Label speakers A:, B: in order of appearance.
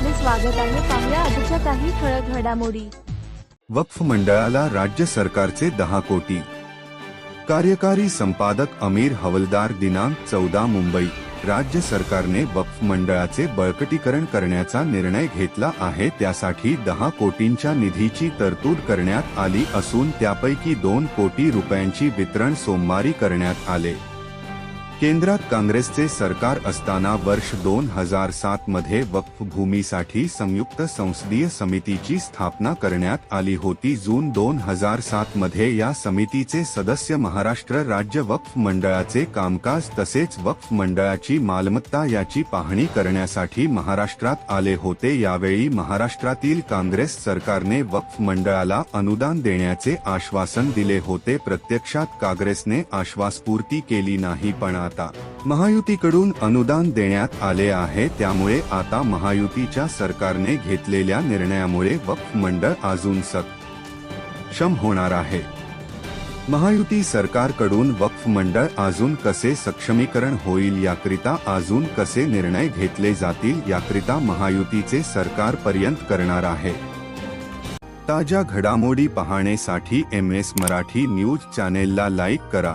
A: स्वागत आहे. पाहुया आजच्या काही ठळक घडामोडी.
B: वक्फ मंडळाला राज्य सरकारचे दहा कोटी. कार्यकारी संपादक अमीर हवलदार दिनांक चौदा मुंबई. राज्य सरकारने वक्फ मंडळाचे बळकटीकरण करण्याचा निर्णय घेतला आहे. त्यासाठी दहा कोटींच्या निधीची तरतूद करण्यात आली असून त्यापैकी दोन कोटी रुपयांची वितरण सोमवारी करण्यात आले. केंद्रात काँग्रेसचे सरकार असताना वर्ष दोन हजार सात मध्ये वक्फ भूमीसाठी संयुक्त संसदीय समितीची स्थापना करण्यात आली होती. जून दोन हजार सात मध्ये या समितीचे सदस्य महाराष्ट्र राज्य वक्फ मंडळाचे कामकाज तसेच वक्फ मंडळाची मालमत्ता याची पाहणी करण्यासाठी महाराष्ट्रात आले होते. यावेळी महाराष्ट्रातील काँग्रेस सरकारने वक्फ मंडळाला अनुदान देण्याचे आश्वासन दिले होते. प्रत्यक्षात काँग्रेसने आश्वासपूर्ती केली नाही पण आता. महायुतीकडून अनुदान देण्यात आले आहे त्यामुळे आता महायुतीच्या सरकारने घेतलेल्या निर्णयामुळे वक्फ मंडळ अजून सक्षम होणार आहे. महायुती सरकारकडून वक्फ मंडळ अजून कसे सक्षमीकरण होईल याकरिता अजून कसे निर्णय घेतले जातील याकरिता महायुतीचे सरकार पर्यंत करणार आहे. ताज्या घडामोडी पाहण्यासाठी एम एस मराठी न्यूज चॅनेलला लाईक करा.